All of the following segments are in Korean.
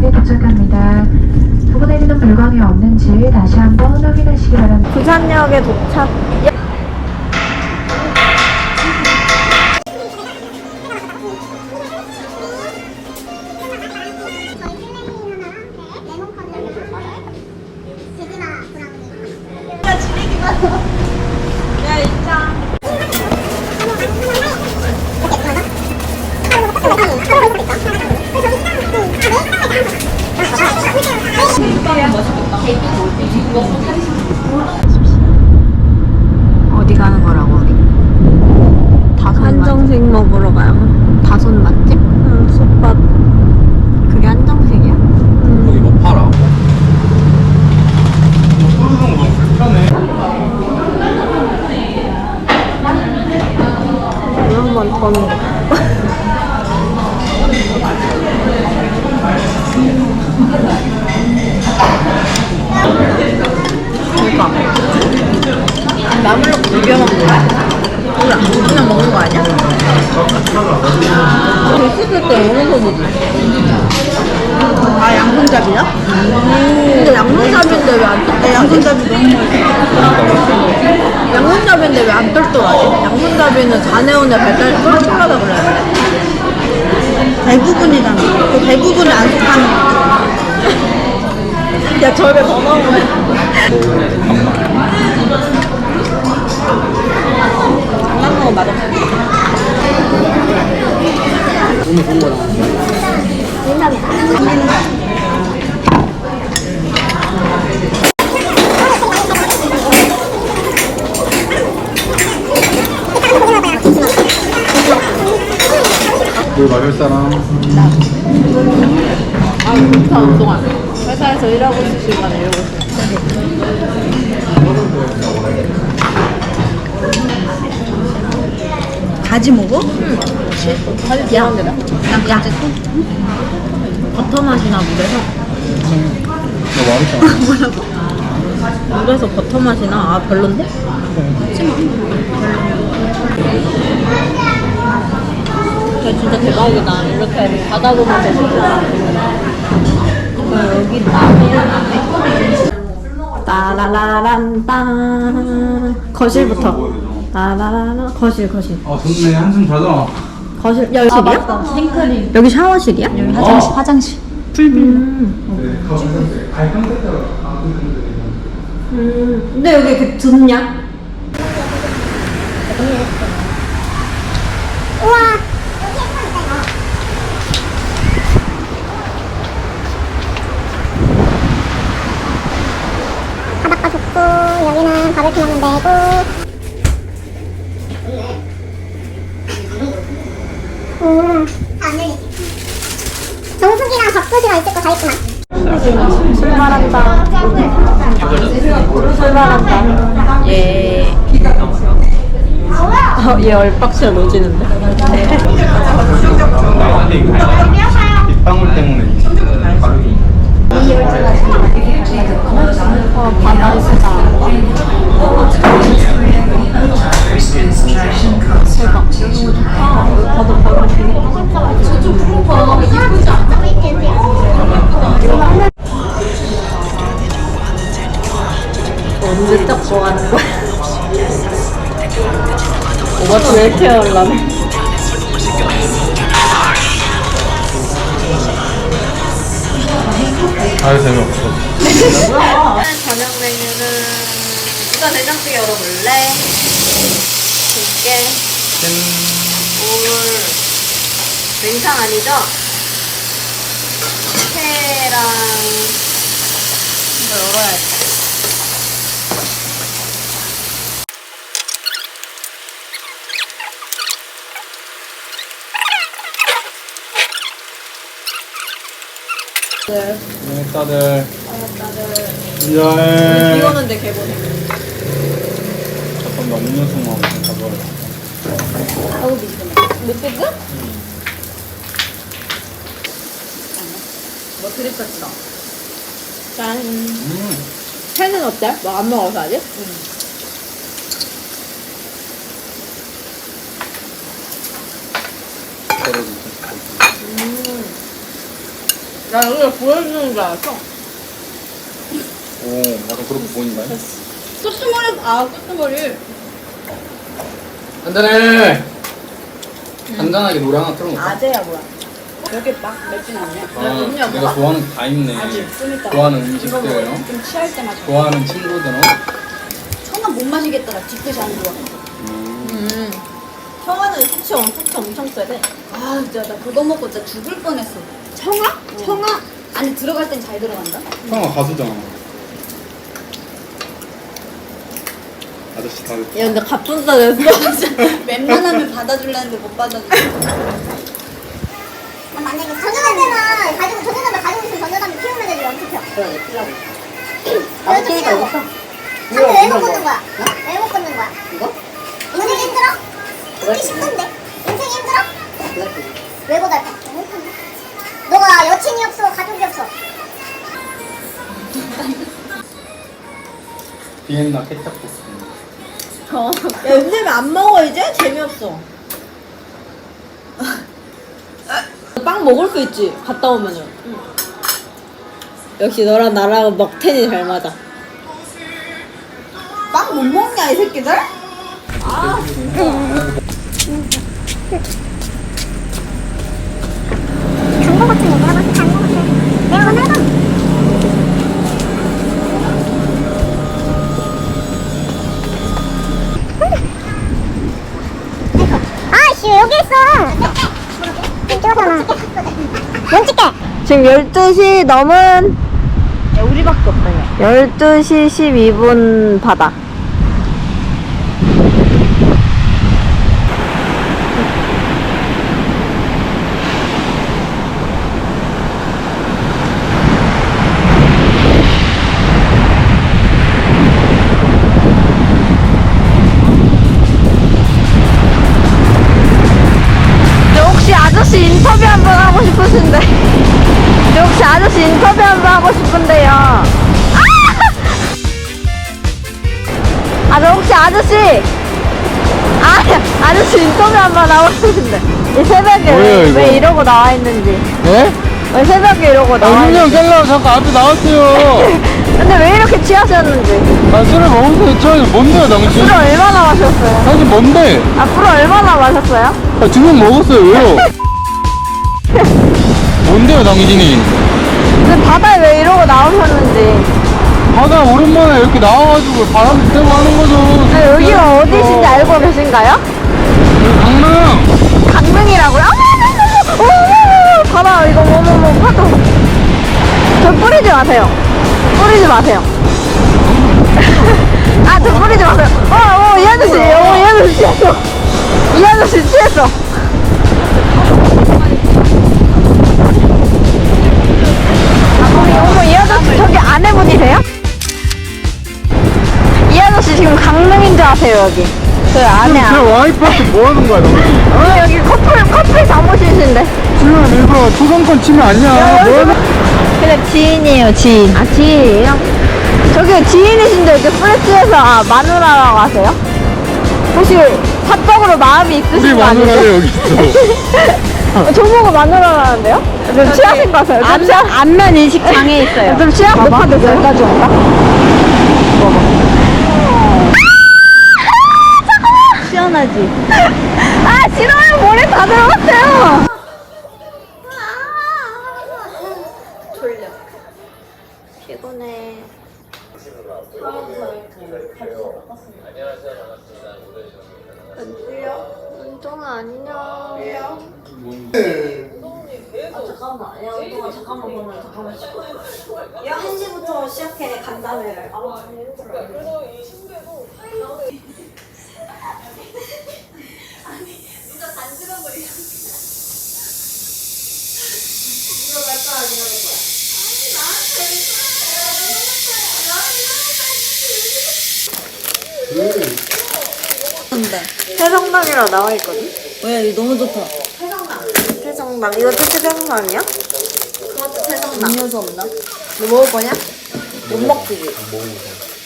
부산, 부산역에 도착합니다. 두고 내리는 물건이 없는지 다시 한번 확인하시기 바랍니다. 부산역에 도착. 어디 가는 거라고 우리? 다섯 한정식 먹으러 가요. 아 양손잡이야? 근데 양손잡이인데 왜안 뜰? 양손잡이 너무 양손잡이인데 왜 안 똘똘하지? 양손잡이는 자네온의 발달이 똘똘하다 그래야 돼 대부분이잖아 그 대부분을 안 속하는 야 저게 더 나오네 장난감 맛없어 물 마실 사람. 아 좋다 운동화 회사에서 일하고 있을 시간에 이러고 있어 가지 먹어? 난 가지 버터 맛이 나 물에서? 너 말했잖아. 물에서 버터 맛이 나? 아 별론데? 야 진짜 대박이다. 이렇게 바다 보면서 진짜 야, 여기 남해 따라라란따. 거실부터. 따라라라. 거실 거실. 아 좋네. 한숨 자자. 거실 야 여기 실이야? 생크림 여기 샤워실이야? 화장실 화장실 음. 네. 음. 근데 여기 그 좁냐? 바닷가 좋고 여기는 바베큐 먹는 데고 음, 안 들리지 정수기랑 젖소시가 있을 거 다 있구만 출발한다. 출발한다. 예. 어, 얘 얼박씨가 놓지는데? 빗방울 때문에 가격이. 어, 언제 딱 하는 거야? 오빠 왜 이렇게 하려면? 아유 재미없어. 저녁 메뉴는 누가 된장찌개 열어볼래? 두께 올 냉탕 아니죠? 회랑 이거 열어야 돼. 네 다들. 인자해. 비 오는데 개보네. 잠깐만 음료수만 가져와요. 롯데드? 뭐 드립했어. 짠. 음. 회는 어때? 뭐 막안 먹어서 아직? 음. 응. 음. 나 여기 보여주는 줄 알았어. 오, 약간 그렇게 보인다. 소스머리, 아, 소스머리. 안전해! 음. 간단하게 노랑 하나 틀어놓자. 아재야, 뭐야. 여기 막 맥주 나네. 아, 내가 좋아하는 거 다 있네. 좀 이따. 좋아하는 음식들, 좀 취할 때 마셔. 좋아하는 친구들, 어? 청아 못 마시겠더라. 뒤끝이 안 좋아. 음. 수치 엄청, 수치 엄청 세대. 아 진짜 나 그거 먹고 진짜 죽을 뻔했어. 청아? 청아 안에 들어갈 땐 잘 들어간다. 형아 가수잖아. 아저씨 다 야, 근데 갑분싸 됐어. 웬만하면 받아줄라는데 못 받아줘. 전자담배만 가지고 전자담배 가지고 있으면 전자담배 피우면 되지 엄청 펴. 그래 피라고. 나도 피우고. 담배 왜못 끊는 거야? 왜못 끊는 거야? 이거? 인생이 힘들어? 끊기 쉽던데. 인생이 힘들어? 왜 고달파? 너가 여친이 없어, 가족이 없어. 비엔나 케찹국수. 어. 야, 요즘에 안 먹어, 이제? 재미없어. 빵 먹을 수 있지, 갔다 오면은. 역시 너랑 나랑 먹텐이 잘 맞아. 빵 못 먹냐, 이 새끼들? 장보 같은 거 내가 봤을 때 장보 같은 내가 한번 해봐. 아씨 여기 있어. 이쪽잖아. 뭔 찍게? 지금 12시 넘은 야, 우리밖에 없다, 야. 12시 12분 바다. 저 혹시 아저씨 아, 아저씨 인터뷰 한번 하고 싶으신데 이 새벽에 뭐예요, 왜, 이거? 왜 이러고 나와 있는지 네? 왜 새벽에 이러고 나와 있는지 깰라고 잠깐 앞에 나왔어요. 근데 왜 이렇게 취하셨는지 아, 술을 먹으면서 저 뭔데요, 당신? 술을 얼마나 마셨어요? 당신 뭔데? 앞으로 얼마나 마셨어요? 아, 지금 먹었어요, 왜요? 뭔데요, 당신이? 근데 바다에 왜 이러고 나오셨는지 바다 오랜만에 이렇게 나와가지고 바람 쐬고 하는 거죠. 아, 여기가 어디신지 알고 계신가요? 강릉! 강릉이라고요? 아, 오, 바다 이거 뭐뭐뭐 파도. 저 뿌리지 마세요. 뿌리지 마세요. 아, 저 뿌리지 마세요. 어, 어, 이 아저씨, 어, 이 아저씨 취했어. 이 아저씨 취했어. 어머, 이 아저씨 저기 아내분이세요? 지금 강릉인 줄 아세요, 여기. 저 아내, 제. 와이프한테 뭐 하는 거야, 당신? 어, 여기 커플, 커플 사무실인데. 지금 일부러 초상권 치면 아니야. 뭐 하는 근데 지인이에요, 지인. 아, 지인이에요? 저기 지인이신데 이렇게 프레스에서 아, 마누라라고 하세요? 혹시 사적으로 마음이 우리 있으신 거 아니세요? 마누라가 여기 있어. 어, 저보고 마누라라는데요? 좀 취하신 것 같아요. 취하... 안면 인식 장애 있어요. 좀 취하 높아졌어요. 여기까지 온다? 시원하지? 아, 싫어요. 머리 다 들어갔어요. 피곤해. 은주야? 은정아 아니냐? 잠깐만, 야, 운동아, 잠깐만, 그러면 잠깐만 쉬고. 야, 1시부터 시작해, 간담회를. 아, 그래서 이 신 부에도 태성남이라 나와 있거든? 왜 이거 너무 좋다. 태성남. 이것도 태성남이야? 그것도 태성남. 음료수 없나? 너 먹을 거냐? 못 먹지.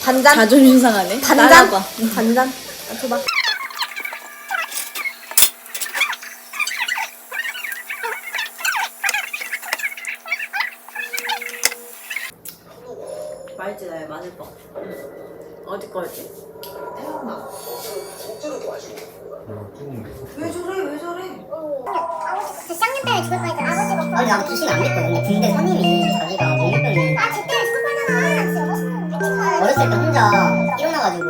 반잔? 자존심 상하네. 반잔? 반잔? 아, 줘봐. 나 마늘빵. 어디 거였지? 태어나. 왜 저래 왜 저래? 그 쌍년 때문에 죽을 뻔했잖아 아버지가 아니 나도 주식 안 믿거든 근데 선임이 자기가 공유병이 아쟤 때문에 죽을 뻔했잖아 어렸을 때 혼자 일어나가지고